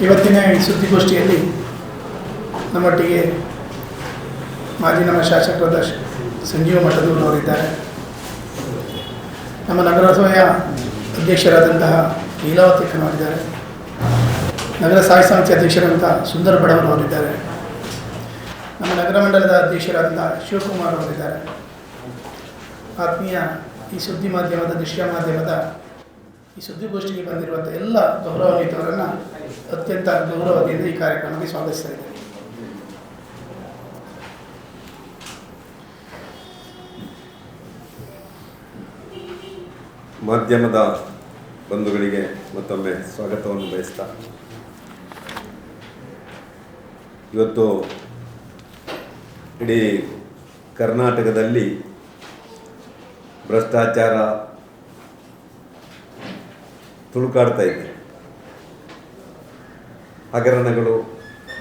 ಇವತ್ತಿನ ಸುದ್ದಿಗೋಷ್ಠಿಯಲ್ಲಿ ನಮ್ಮೊಟ್ಟಿಗೆ ಮಾಜಿ ನಮ್ಮ ಶಾಸಕರಾದ ಸಂಜೀವ ಮಠದವರು ಅವರಿದ್ದಾರೆ ನಮ್ಮ ನಗರಸಭೆಯ ಅಧ್ಯಕ್ಷರಾದಂತಹ ಲೀಲಾವತಿ ಅವರಿದ್ದಾರೆ ನಗರ ಸಾಹಿತ್ಯ ಸಮಿತಿ ಅಧ್ಯಕ್ಷರಾದಂಥ ಸುಂದರ ಬಡವರವರಿದ್ದಾರೆ ನಮ್ಮ ನಗರ ಮಂಡಲದ ಅಧ್ಯಕ್ಷರಾದಂಥ ಶಿವಕುಮಾರ್ ಅವರಿದ್ದಾರೆ. ಆತ್ಮೀಯ ಈ ಸುದ್ದಿ ಮಾಧ್ಯಮದ, ದೃಶ್ಯ ಮಾಧ್ಯಮದ ಈ ಸುದ್ದಿಗೋಷ್ಠಿಗೆ ಬಂದಿರುವಂಥ ಎಲ್ಲ ಗೌರವಾನ್ವಿತವರನ್ನು ಅತ್ಯಂತ ಗೌರವದಿಂದ ಈ ಕಾರ್ಯಕ್ರಮಕ್ಕೆ ಸ್ವಾಗತಿಸ್ತಾ ಇದ್ದೇನೆ ಮಾಧ್ಯಮದ ಬಂಧುಗಳಿಗೆ ಮತ್ತೊಮ್ಮೆ ಸ್ವಾಗತವನ್ನು ಬಯಸ್ತಾ, ಇವತ್ತು ಇಡೀ ಕರ್ನಾಟಕದಲ್ಲಿ ಭ್ರಷ್ಟಾಚಾರ ತುಳುಕಾಡ್ತಾ ಇದೆ. ಹಗರಣಗಳು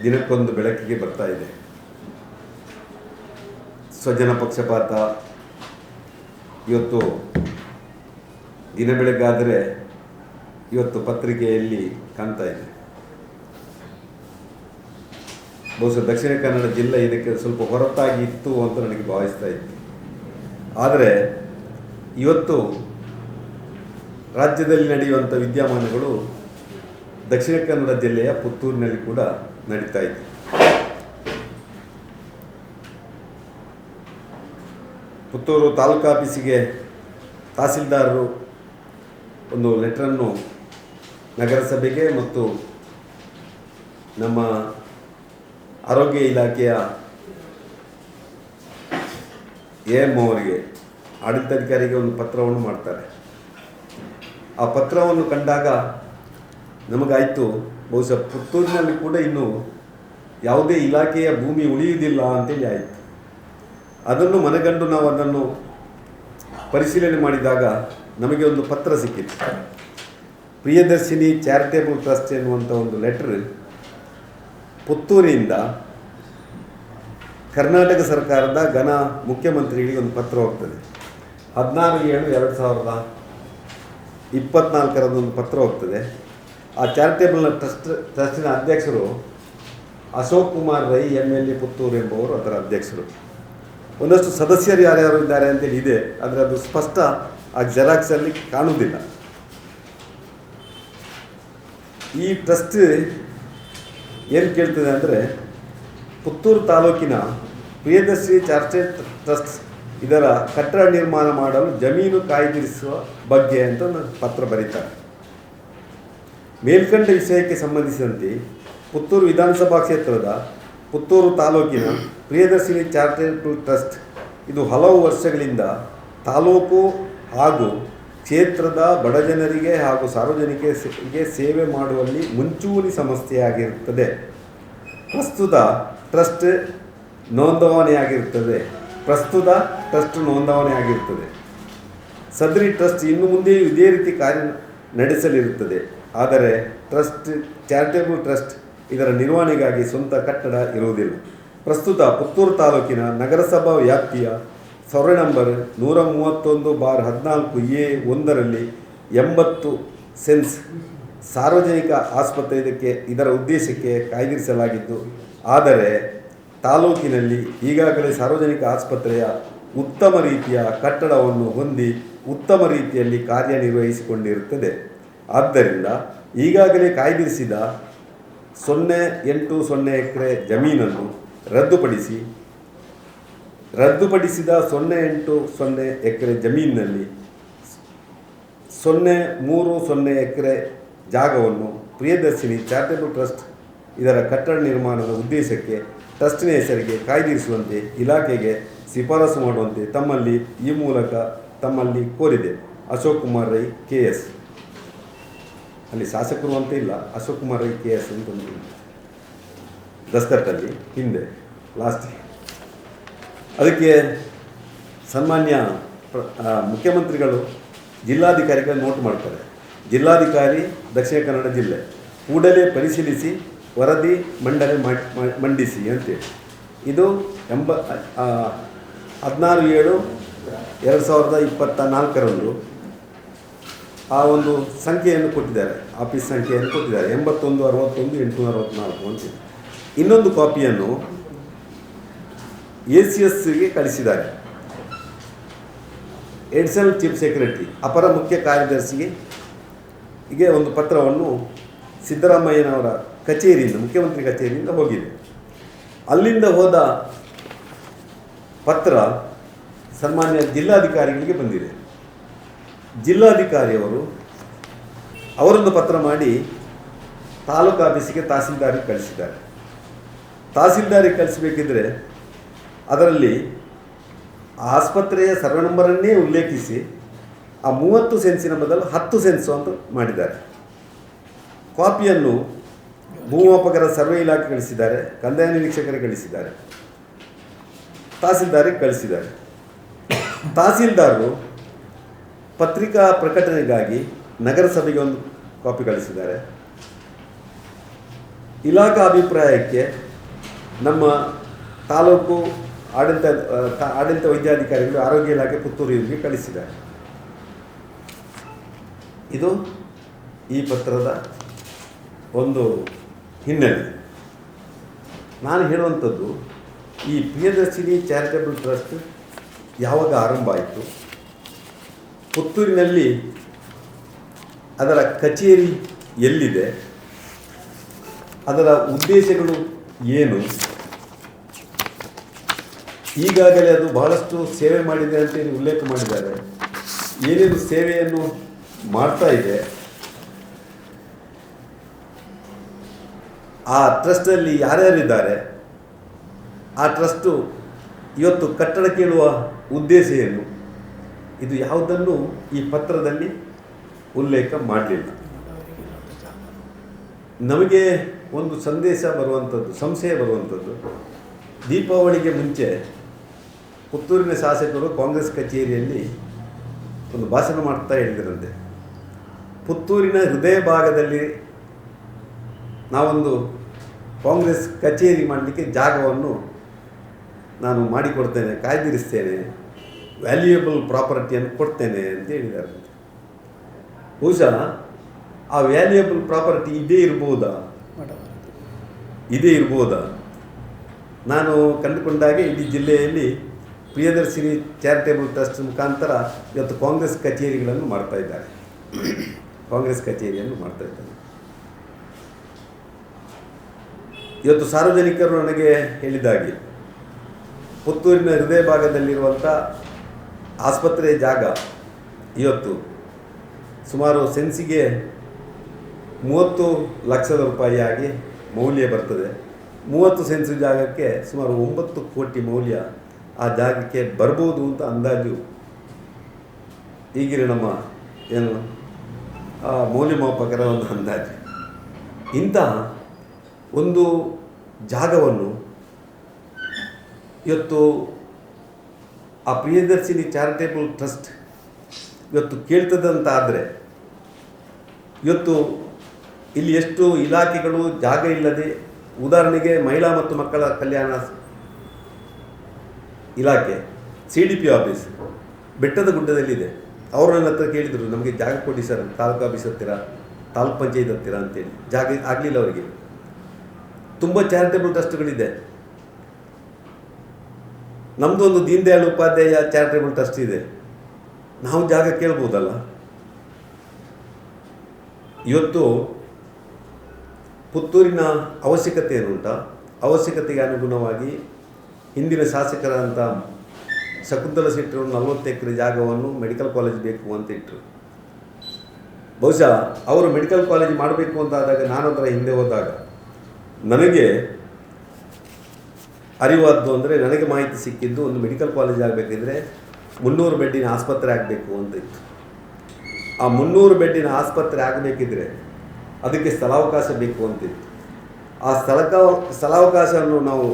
ದಿನಕ್ಕೊಂದು ಬೆಳಕಿಗೆ ಬರ್ತಾ ಇದೆ. ಸ್ವಜನ ಪಕ್ಷಪಾತ. ಇವತ್ತು ದಿನ ಬೆಳಗಾದರೆ ಇವತ್ತು ಪತ್ರಿಕೆಯಲ್ಲಿ ಕಾಣ್ತಾ ಇದೆ. ಬಹುಶಃ ದಕ್ಷಿಣ ಕನ್ನಡ ಜಿಲ್ಲೆ ಇದಕ್ಕೆ ಸ್ವಲ್ಪ ಹೊರತಾಗಿ ಇತ್ತು ಅಂತ ನನಗೆ ಭಾವಿಸ್ತಾ ಇತ್ತು ಆದರೆ ಇವತ್ತು ರಾಜ್ಯದಲ್ಲಿ ನಡೆಯುವಂಥ ವಿದ್ಯಮಾನಗಳು ದಕ್ಷಿಣ ಕನ್ನಡ ಜಿಲ್ಲೆಯ ಪುತ್ತೂರಿನಲ್ಲಿ ಕೂಡ ನಡೀತಾ ಇದೆ. ಪುತ್ತೂರು ತಾಲೂಕು ಆಫೀಸಿಗೆ ತಹಸೀಲ್ದಾರರು ಒಂದು ಲೆಟ್ರನ್ನು ನಗರಸಭೆಗೆ ಮತ್ತು ನಮ್ಮ ಆರೋಗ್ಯ ಇಲಾಖೆಯ ಎ ಎಂ ಅವರಿಗೆ ಆಡಳಿತಾಧಿಕಾರಿಗೆ ಒಂದು ಪತ್ರವನ್ನು ಮಾಡ್ತಾರೆ. ಆ ಪತ್ರವನ್ನು ಕಂಡಾಗ ನಮಗಾಯಿತು. ಬಹುಶಃ ಪುತ್ತೂರಿನಲ್ಲಿ ಕೂಡ ಇನ್ನು ಯಾವುದೇ ಇಲಾಖೆಯ ಭೂಮಿ ಉಳಿಯುವುದಿಲ್ಲ ಅಂತೇಳಿ ಆಯಿತು. ಅದನ್ನು ಮನಗಂಡು ನಾವು ಅದನ್ನು ಪರಿಶೀಲನೆ ಮಾಡಿದಾಗ ನಮಗೆ ಒಂದು ಪತ್ರ ಸಿಕ್ಕಿತ್ತು ಪ್ರಿಯದರ್ಶಿನಿ ಚಾರಿಟೇಬಲ್ ಟ್ರಸ್ಟ್ ಎನ್ನುವಂಥ ಒಂದು ಲೆಟ್ರ್ ಪುತ್ತೂರಿನಿಂದ ಕರ್ನಾಟಕ ಸರ್ಕಾರದ ಘನ ಮುಖ್ಯಮಂತ್ರಿಗಳಿಗೆ ಒಂದು ಪತ್ರ ಹೋಗ್ತದೆ. ಹದಿನಾರು ಏಳು ಎರಡು ಸಾವಿರದ ಒಂದು ಪತ್ರ ಹೋಗ್ತದೆ. ಆ ಚಾರಿಟೇಬಲ್ನ ಟ್ರಸ್ಟ್ ಟ್ರಸ್ಟಿನ ಅಧ್ಯಕ್ಷರು Ashok Kumar Rai M L A Puttur ಎಂಬುವರು ಅದರ ಅಧ್ಯಕ್ಷರು. ಒಂದಷ್ಟು ಸದಸ್ಯರು ಯಾರ್ಯಾರು ಇದ್ದಾರೆ ಅಂತೇಳಿ ಇದೆ, ಆದರೆ ಅದು ಸ್ಪಷ್ಟ ಆ ಜೆರಾಕ್ಸಲ್ಲಿ ಕಾಣುವುದಿಲ್ಲ. ಈ ಟ್ರಸ್ಟ್ ಏನು ಕೇಳ್ತದೆ ಅಂದರೆ, ಪುತ್ತೂರು ತಾಲೂಕಿನ ಪ್ರಿಯದರ್ಶಿ ಚಾರ್ಟೆಡ್ ಟ್ರಸ್ಟ್ ಇದರ ಕಟ್ಟಡ ನಿರ್ಮಾಣ ಮಾಡಲು ಜಮೀನು ಕಾಯ್ದಿರಿಸುವ ಬಗ್ಗೆ ಅಂತ ಒಂದು ಪತ್ರ ಬರೀತಾರೆ. ಮೇಲ್ಕಂಡ ವಿಷಯಕ್ಕೆ ಸಂಬಂಧಿಸಿದಂತೆ ಪುತ್ತೂರು ವಿಧಾನಸಭಾ ಕ್ಷೇತ್ರದ ಪುತ್ತೂರು ತಾಲೂಕಿನ ಪ್ರಿಯದರ್ಶಿನಿ ಚಾರಿಟೇಬಲ್ ಟ್ರಸ್ಟ್ ಇದು ಹಲವು ವರ್ಷಗಳಿಂದ ತಾಲೂಕು ಹಾಗೂ ಕ್ಷೇತ್ರದ ಬಡಜನರಿಗೆ ಹಾಗೂ ಸಾರ್ವಜನಿಕರಿಗೆ ಸೇವೆ ಮಾಡುವಲ್ಲಿ ಮುಂಚೂಣಿ ಸಂಸ್ಥೆಯಾಗಿರುತ್ತದೆ ಪ್ರಸ್ತುತ ಟ್ರಸ್ಟ್ ನೋಂದವಣೆಯಾಗಿರುತ್ತದೆ. ಪ್ರಸ್ತುತ ಟ್ರಸ್ಟ್ ನೋಂದವಣೆಯಾಗಿರುತ್ತದೆ. ಸದರಿ ಟ್ರಸ್ಟ್ ಇನ್ನು ಮುಂದೆಯೂ ಇದೇ ರೀತಿ ಕಾರ್ಯ ನಡೆಸಲಿರುತ್ತದೆ. ಆದರೆ ಟ್ರಸ್ಟ್, ಚಾರಿಟೇಬಲ್ ಟ್ರಸ್ಟ್ ಇದರ ನಿರ್ವಹಣೆಗಾಗಿ ಸ್ವಂತ ಕಟ್ಟಡ ಇರುವುದಿಲ್ಲ. ಪ್ರಸ್ತುತ ಪುತ್ತೂರು ತಾಲೂಕಿನ ನಗರಸಭಾ ವ್ಯಾಪ್ತಿಯ ಸೊರೆ ನಂಬರ್ ನೂರ ಮೂವತ್ತೊಂದು ಬಾರ್ ಹದಿನಾಲ್ಕು ಎ ಒಂದರಲ್ಲಿ ಎಂಬತ್ತು ಸೆನ್ಸ್ ಸಾರ್ವಜನಿಕ ಆಸ್ಪತ್ರೆ ಇದಕ್ಕೆ ಇದರ ಉದ್ದೇಶಕ್ಕೆ ಕಾಯ್ದಿರಿಸಲಾಗಿದ್ದು ಆದರೆ ತಾಲೂಕಿನಲ್ಲಿ ಈಗಾಗಲೇ ಸಾರ್ವಜನಿಕ ಆಸ್ಪತ್ರೆಯ ಉತ್ತಮ ರೀತಿಯ ಕಟ್ಟಡವನ್ನು ಹೊಂದಿ ಉತ್ತಮ ರೀತಿಯಲ್ಲಿ ಕಾರ್ಯನಿರ್ವಹಿಸಿಕೊಂಡಿರುತ್ತದೆ. ಆದ್ದರಿಂದ ಈಗಾಗಲೇ ಕಾಯ್ದಿರಿಸಿದ ಸೊನ್ನೆ ಎಂಟು ಸೊನ್ನೆ ಎಕರೆ ಜಮೀನನ್ನು ರದ್ದುಪಡಿಸಿ, ರದ್ದುಪಡಿಸಿದ ಸೊನ್ನೆ ಎಂಟು ಸೊನ್ನೆ ಎಕರೆ ಜಮೀನಿನಲ್ಲಿ ಸೊನ್ನೆ ಮೂರು ಸೊನ್ನೆ ಎಕರೆ ಜಾಗವನ್ನು ಪ್ರಿಯದರ್ಶಿನಿ ಚಾರಿಟೇಬಲ್ ಟ್ರಸ್ಟ್ ಇದರ ಕಟ್ಟಡ ನಿರ್ಮಾಣದ ಉದ್ದೇಶಕ್ಕೆ ಟ್ರಸ್ಟಿನ ಹೆಸರಿಗೆ ಕಾಯ್ದಿರಿಸುವಂತೆ ಇಲಾಖೆಗೆ ಶಿಫಾರಸು ಮಾಡುವಂತೆ ತಮ್ಮಲ್ಲಿ ಈ ಮೂಲಕ ತಮ್ಮಲ್ಲಿ ಕೋರಿದೆ. Ashok Kumar Rai, K S. ಅಲ್ಲಿ ಶಾಸಕರು ಅಂತ ಇಲ್ಲ ಅಶೋಕ್ ಕುಮಾರ್ ಕೆ ಎಸ್ ಅಂತ ಒಂದು ದಸ್ತಟ್ಟಲ್ಲಿ ಹಿಂದೆ ಲಾಸ್ಟ್ ಅದಕ್ಕೆ ಸನ್ಮಾನ್ಯ ಮುಖ್ಯಮಂತ್ರಿಗಳು ಜಿಲ್ಲಾಧಿಕಾರಿಗಳು ನೋಟ್ ಮಾಡ್ತಾರೆ. ಜಿಲ್ಲಾಧಿಕಾರಿ ದಕ್ಷಿಣ ಕನ್ನಡ ಜಿಲ್ಲೆ. ಕೂಡಲೇ ಪರಿಶೀಲಿಸಿ, ವರದಿ ಮಂಡನೆ ಮಂಡಿಸಿ ಅಂತೇಳಿ. ಇದು ಎಂಬ ಹದಿನಾರು ಏಳು, ಎರಡು ಸಾವಿರದ ಇಪ್ಪತ್ತ ನಾಲ್ಕರಂದು ಆ ಒಂದು ಸಂಖ್ಯೆಯನ್ನು ಕೊಟ್ಟಿದ್ದಾರೆ, ಆಫೀಸ್ ಸಂಖ್ಯೆಯನ್ನು ಕೊಟ್ಟಿದ್ದಾರೆ. ಎಂಬತ್ತೊಂದು, ಅರವತ್ತೊಂದು, ಎಂಟುನೂರ ಅರವತ್ತ್ನಾಲ್ಕು ಅಂತಿದೆ ಇನ್ನೊಂದು ಕಾಪಿಯನ್ನು ಎ ಸಿ ಎಸ್ಗೆ ಕಳಿಸಿದ್ದಾರೆ. ಎಡಿಷನಲ್ ಚೀಫ್ ಸೆಕ್ರೆಟರಿ, ಅಪರ ಮುಖ್ಯ ಕಾರ್ಯದರ್ಶಿಗೆ ಹೀಗೆ ಒಂದು ಪತ್ರವನ್ನು ಸಿದ್ದರಾಮಯ್ಯನವರ ಕಚೇರಿಯಿಂದ, ಮುಖ್ಯಮಂತ್ರಿ ಕಚೇರಿಯಿಂದ ಹೋಗಿದೆ. ಅಲ್ಲಿಂದ ಹೋದ ಪತ್ರ ಸನ್ಮಾನ್ಯ ಜಿಲ್ಲಾಧಿಕಾರಿಗಳಿಗೆ ಬಂದಿದೆ. ಜಿಲ್ಲಾಧಿಕಾರಿಯವರು ಅವರೊಂದು ಪತ್ರ ಮಾಡಿ ತಾಲೂಕು ಆಫೀಸಿಗೆ ತಹಸೀಲ್ದಾರಿಗೆ ಕಳಿಸಿದ್ದಾರೆ. ತಹಸೀಲ್ದಾರಿಗೆ ಕಳಿಸಬೇಕಿದ್ರೆ ಅದರಲ್ಲಿ ಆಸ್ಪತ್ರೆಯ ಸರ್ವೆ ನಂಬರನ್ನೇ ಉಲ್ಲೇಖಿಸಿ ಆ ಮೂವತ್ತು ಸೆನ್ಸಿನ ಬದಲು ಹತ್ತು ಸೆನ್ಸು ಅಂತ ಮಾಡಿದ್ದಾರೆ. ಕಾಪಿಯನ್ನು ಭೂಮಾಪಕರ ಸರ್ವೆ ಇಲಾಖೆ ಕಳಿಸಿದ್ದಾರೆ, ಕಂದಾಯ ನಿರೀಕ್ಷಕರಿಗೆ ಕಳಿಸಿದ್ದಾರೆ, ತಹಸೀಲ್ದಾರಿಗೆ ಕಳಿಸಿದ್ದಾರೆ. ತಹಸೀಲ್ದಾರರು ಪತ್ರಿಕಾ ಪ್ರಕಟಣೆಗಾಗಿ ನಗರಸಭೆಗೆ ಒಂದು ಕಾಪಿ ಕಳಿಸಿದ್ದಾರೆ. ಇಲಾಖಾ ಅಭಿಪ್ರಾಯಕ್ಕೆ ನಮ್ಮ ತಾಲೂಕು ಆಡಳಿತ ಆಡಳಿತ ವೈದ್ಯಾಧಿಕಾರಿಗಳು ಆರೋಗ್ಯ ಇಲಾಖೆ ಪುತ್ತೂರು ಇವರಿಗೆ ಕಳಿಸಿದ್ದಾರೆ. ಇದು ಈ ಪತ್ರದ ಒಂದು ಹಿನ್ನೆಲೆ. ನಾನು ಹೇಳುವಂಥದ್ದು, ಈ ಪ್ರಿಯದರ್ಶಿನಿ ಚಾರಿಟಬಲ್ ಟ್ರಸ್ಟ್ ಯಾವಾಗ ಆರಂಭ ಆಯಿತು? ಪುತ್ತೂರಿನಲ್ಲಿ ಅದರ ಕಚೇರಿ ಎಲ್ಲಿದೆ? ಅದರ ಉದ್ದೇಶಗಳು ಏನು? ಈಗಾಗಲೇ ಅದು ಬಹಳಷ್ಟು ಸೇವೆ ಮಾಡಿದೆ ಅಂತೇಳಿ ಉಲ್ಲೇಖ ಮಾಡಿದ್ದಾರೆ. ಏನೇನು ಸೇವೆಯನ್ನು ಮಾಡ್ತಾ ಇದೆ? ಆ ಟ್ರಸ್ಟಲ್ಲಿ ಯಾರ್ಯಾರಿದ್ದಾರೆ? ಆ ಟ್ರಸ್ಟು ಇವತ್ತು ಕಟ್ಟಡ ಕೇಳುವ ಉದ್ದೇಶ ಏನು? ಇದು ಯಾವುದನ್ನು ಈ ಪತ್ರದಲ್ಲಿ ಉಲ್ಲೇಖ ಮಾಡಲಿಲ್ಲ. ನಮಗೆ ಒಂದು ಸಂದೇಶ ಬರುವಂಥದ್ದು, ಸಂಶಯ ಬರುವಂಥದ್ದು. ದೀಪಾವಳಿಗೆ ಮುಂಚೆ ಪುತ್ತೂರಿನ ಶಾಸಕರು ಕಾಂಗ್ರೆಸ್ ಕಚೇರಿಯಲ್ಲಿ ಒಂದು ಭಾಷಣ ಮಾಡ್ತಾ ಹೇಳಿದರಂತೆ ಪುತ್ತೂರಿನ ಹೃದಯ ಭಾಗದಲ್ಲಿ ನಾವೊಂದು ಕಾಂಗ್ರೆಸ್ ಕಚೇರಿ ಮಾಡಲಿಕ್ಕೆ ಜಾಗವನ್ನು ನಾನು ಮಾಡಿಕೊಡ್ತೇನೆ, ಕಾಯ್ದಿರಿಸ್ತೇನೆ. ವ್ಯಾಲ್ಯೂಯಬಲ್ ಪ್ರಾಪರ್ಟಿಯನ್ನು ಕೊಡ್ತೇನೆ ಅಂತ ಹೇಳಿದ್ದಾರೆ. ಬಹುಶಃ ಆ ವ್ಯಾಲ್ಯೂಯಬಲ್ ಪ್ರಾಪರ್ಟಿ ಇದೇ ಇರ್ಬೋದಾ? ಇದೇ ಇರ್ಬೋದಾ? ನಾನು ಕಂಡುಕೊಂಡಾಗೆ ಇಡೀ ಜಿಲ್ಲೆಯಲ್ಲಿ ಪ್ರಿಯದರ್ಶಿನಿ ಚಾರಿಟೇಬಲ್ ಟ್ರಸ್ಟ್ ಮುಖಾಂತರ ಇವತ್ತು ಕಾಂಗ್ರೆಸ್ ಕಚೇರಿಗಳನ್ನು ಮಾಡ್ತಾ ಇದ್ದಾರೆ. ಕಾಂಗ್ರೆಸ್ ಕಚೇರಿಯನ್ನು ಮಾಡ್ತಾ ಇದ್ದಾರೆ. ಇವತ್ತು ಸಾರ್ವಜನಿಕರು ನನಗೆ ಹೇಳಿದಾಗೆ ಪುತ್ತೂರಿನ ಹೃದಯ ಭಾಗದಲ್ಲಿರುವಂಥ ಆಸ್ಪತ್ರೆಯ ಜಾಗ ಇವತ್ತು ಸುಮಾರು ಸೆನ್ಸಿಗೆ ಮೂವತ್ತು ಲಕ್ಷದ ರೂಪಾಯಿಯಾಗಿ ಮೌಲ್ಯ ಬರ್ತದೆ. ಮೂವತ್ತು ಸೆನ್ಸು ಜಾಗಕ್ಕೆ ಸುಮಾರು ಒಂಬತ್ತು ಕೋಟಿ ಮೌಲ್ಯ ಆ ಜಾಗಕ್ಕೆ ಬರ್ಬೋದು ಅಂತ ಅಂದಾಜು ಈಗಿನ ನಮ್ಮ ಏನು, ಆ ಮೌಲ್ಯಮಾಪಕರ ಒಂದು ಅಂದಾಜು. ಇಂತಹ ಒಂದು ಜಾಗವನ್ನು ಇವತ್ತು ಆ ಪ್ರಿಯದರ್ಶಿನಿ ಚಾರಿಟೇಬಲ್ ಟ್ರಸ್ಟ್ ಇವತ್ತು ಕೇಳ್ತದಂತ ಆದರೆ ಇವತ್ತು ಇಲ್ಲಿ ಎಷ್ಟು ಇಲಾಖೆಗಳು ಜಾಗ ಇಲ್ಲದೆ, ಉದಾಹರಣೆಗೆ ಮಹಿಳಾ ಮತ್ತು ಮಕ್ಕಳ ಕಲ್ಯಾಣ ಇಲಾಖೆ, ಸಿ ಡಿ ಪಿ ಆಫೀಸ್, ಬೆಟ್ಟದ ಗುಡ್ಡದಲ್ಲಿದೆ. ಅವರು ನನ್ನ ಹತ್ರ ಕೇಳಿದರು, ನಮಗೆ ಜಾಗ ಕೊಡಿ ಸರ್, ತಾಲೂಕು ಆಫೀಸ್ ಹತ್ತಿರ, ತಾಲೂಕ್ ಪಂಚಾಯತ್ ಹತ್ತಿರ ಅಂತೇಳಿ. ಜಾಗ ಆಗಲಿಲ್ಲ ಅವರಿಗೆ. ತುಂಬ ಚಾರಿಟೇಬಲ್ ಟ್ರಸ್ಟ್ಗಳಿದೆ. ನಮ್ಮದು ಒಂದು ದೀನ್ ದಯಾಳ್ ಉಪಾಧ್ಯಾಯ ಚಾರಿಟೇಬಲ್ ಟ್ರಸ್ಟ್ ಇದೆ. ನಾವು ಜಾಗ ಕೇಳ್ಬೋದಲ್ಲ? ಇವತ್ತು ಪುತ್ತೂರಿನ ಅವಶ್ಯಕತೆ ಏನುಂಟ? ಅವಶ್ಯಕತೆಗೆ ಅನುಗುಣವಾಗಿ ಹಿಂದಿನ ಶಾಸಕರಾದಂಥ ಶಕುಂತಲ ಶೆಟ್ಟರು ನಲವತ್ತು ಎಕರೆ ಜಾಗವನ್ನು ಮೆಡಿಕಲ್ ಕಾಲೇಜ್ ಬೇಕು ಅಂತ ಇಟ್ಟರು ಬಹುಶಃ ಅವರು ಮೆಡಿಕಲ್ ಕಾಲೇಜ್ ಮಾಡಬೇಕು ಅಂತ ಆದಾಗ ಅದರ ಹಿಂದೆ ಹೋದಾಗ ನನಗೆ ಅರಿವಾದ್ದು ಅಂದರೆ ನನಗೆ ಮಾಹಿತಿ ಸಿಕ್ಕಿದ್ದು ಒಂದು ಮೆಡಿಕಲ್ ಕಾಲೇಜ್ ಆಗಬೇಕಿದ್ರೆ ಮುನ್ನೂರು ಬೆಡ್ಡಿನ ಆಸ್ಪತ್ರೆ ಆಗಬೇಕು ಅಂತ ಇತ್ತು. ಆ ಮುನ್ನೂರು ಬೆಡ್ಡಿನ ಆಸ್ಪತ್ರೆ ಆಗಬೇಕಿದ್ರೆ ಅದಕ್ಕೆ ಸ್ಥಳಾವಕಾಶ ಬೇಕು ಅಂತಿತ್ತು ಆ ಸ್ಥಳಕ, ಸ್ಥಳಾವಕಾಶವನ್ನು ನಾವು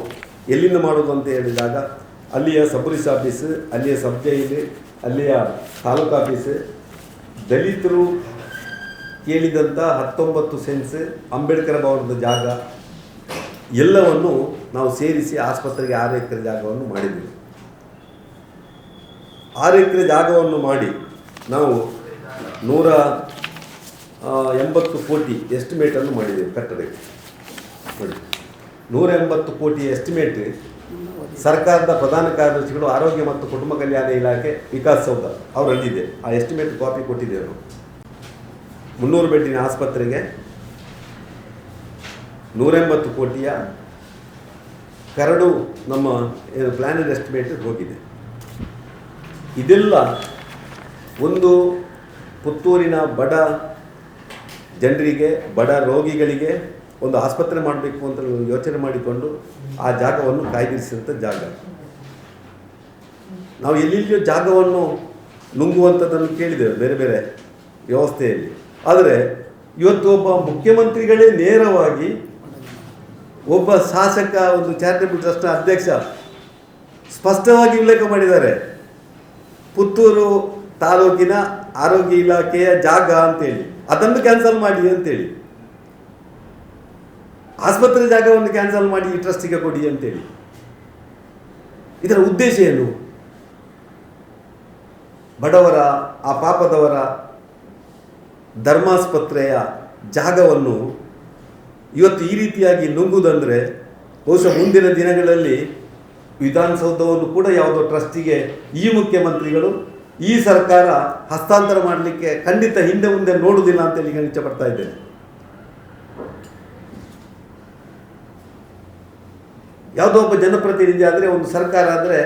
ಎಲ್ಲಿಂದ ಮಾಡೋದು ಅಂತ ಹೇಳಿದಾಗ ಅಲ್ಲಿಯ ಸಬ್ರಿಸ್ ಆಫೀಸ್, ಅಲ್ಲಿಯ ಸಬ್ ಜೈಲು, ಅಲ್ಲಿಯ ತಾಲೂಕು ಆಫೀಸ್, ದಲಿತರು ಕೇಳಿದಂಥ ಹತ್ತೊಂಬತ್ತು ಸೆನ್ಸ್ ಅಂಬೇಡ್ಕರ್ ಭವನದ ಜಾಗ ಎಲ್ಲವನ್ನು ನಾವು ಸೇರಿಸಿ ಆಸ್ಪತ್ರೆಗೆ ಆರು ಎಕರೆ ಜಾಗವನ್ನು ಮಾಡಿದ್ದೀವಿ. ಆರು ಎಕರೆ ಜಾಗವನ್ನು ಮಾಡಿ ನಾವು ನೂರ ಎಂಬತ್ತು ಕೋಟಿ ಎಸ್ಟಿಮೇಟನ್ನು ಮಾಡಿದ್ದೇವೆ ಕಟ್ಟಡಕ್ಕೆ ನೋಡಿ, ನೂರ ಎಂಬತ್ತು ಕೋಟಿ ಎಸ್ಟಿಮೇಟ್ ಸರ್ಕಾರದ ಪ್ರಧಾನ ಕಾರ್ಯದರ್ಶಿಗಳು, ಆರೋಗ್ಯ ಮತ್ತು ಕುಟುಂಬ ಕಲ್ಯಾಣ ಇಲಾಖೆ ವಿಕಾಸ್ ಸೌಧ ಅವರಲ್ಲಿದೆ. ಆ ಎಸ್ಟಿಮೇಟ್ ಕಾಪಿ ಕೊಟ್ಟಿದ್ದೇವೆ ನಾವು. ಮುನ್ನೂರು ಬೆಡ್ಡಿನ ಆಸ್ಪತ್ರೆಗೆ ನೂರೆಂಬತ್ತು ಕೋಟಿಯ ಕರಡು ನಮ್ಮ ಏನು ಪ್ಲಾನೆಡ್ ಎಸ್ಟಿಮೇಟ್ ಹೋಗಿದೆ. ಇದೆಲ್ಲ ಒಂದು ಪುತ್ತೂರಿನ ಬಡ ಜನರಿಗೆ, ಬಡ ರೋಗಿಗಳಿಗೆ ಒಂದು ಆಸ್ಪತ್ರೆ ಮಾಡಬೇಕು ಅಂತ ಯೋಚನೆ ಮಾಡಿಕೊಂಡು ಆ ಜಾಗವನ್ನು ಕಾಯ್ದಿರಿಸಿದಂಥ ಜಾಗ. ನಾವು ಎಲ್ಲೆಲ್ಲಿಯೋ ಜಾಗವನ್ನು ನುಂಗುವಂಥದ್ದನ್ನು ಕೇಳಿದ್ದೇವೆ, ಬೇರೆ ಬೇರೆ ವ್ಯವಸ್ಥೆಯಲ್ಲಿ. ಆದರೆ ಇವತ್ತು ಒಬ್ಬ ಮುಖ್ಯಮಂತ್ರಿಗಳೇ ನೇರವಾಗಿ ಒಬ್ಬ ಶಾಸಕ, ಒಂದು ಚಾರಿಟಬಲ್ ಟ್ರಸ್ಟ್ನ ಅಧ್ಯಕ್ಷ ಸ್ಪಷ್ಟವಾಗಿ ಉಲ್ಲೇಖ ಮಾಡಿದ್ದಾರೆ. ಪುತ್ತೂರು ತಾಲೂಕಿನ ಆರೋಗ್ಯ ಇಲಾಖೆಯ ಜಾಗ ಅಂತೇಳಿ, ಅದನ್ನು ಕ್ಯಾನ್ಸಲ್ ಮಾಡಿ ಅಂತೇಳಿ. ಆಸ್ಪತ್ರೆ ಜಾಗವನ್ನು ಕ್ಯಾನ್ಸಲ್ ಮಾಡಿ ಈ ಟ್ರಸ್ಟಿಗೆ ಕೊಡಿ ಅಂತೇಳಿ. ಇದರ ಉದ್ದೇಶ ಏನು? ಬಡವರ, ಆ ಪಾಪದವರ ಧರ್ಮಾಸ್ಪತ್ರೆಯ ಜಾಗವನ್ನು ಇವತ್ತು ಈ ರೀತಿಯಾಗಿ ನುಂಗುವುದಂದರೆ ಬಹುಶಃ ಮುಂದಿನ ದಿನಗಳಲ್ಲಿ ವಿಧಾನಸೌಧವನ್ನು ಕೂಡ ಯಾವುದೋ ಟ್ರಸ್ಟಿಗೆ ಈ ಮುಖ್ಯಮಂತ್ರಿಗಳು, ಈ ಸರ್ಕಾರ ಹಸ್ತಾಂತರ ಮಾಡಲಿಕ್ಕೆ ಖಂಡಿತ ಹಿಂದೆ ಮುಂದೆ ನೋಡುವುದಿಲ್ಲ ಅಂತೇಳಿ ಈಗ ಇಚ್ಛಪಡ್ತಾ ಇದ್ದೇನೆ. ಯಾವುದೋ ಒಬ್ಬ ಜನಪ್ರತಿನಿಧಿ ಆದರೆ, ಒಂದು ಸರ್ಕಾರ ಆದರೆ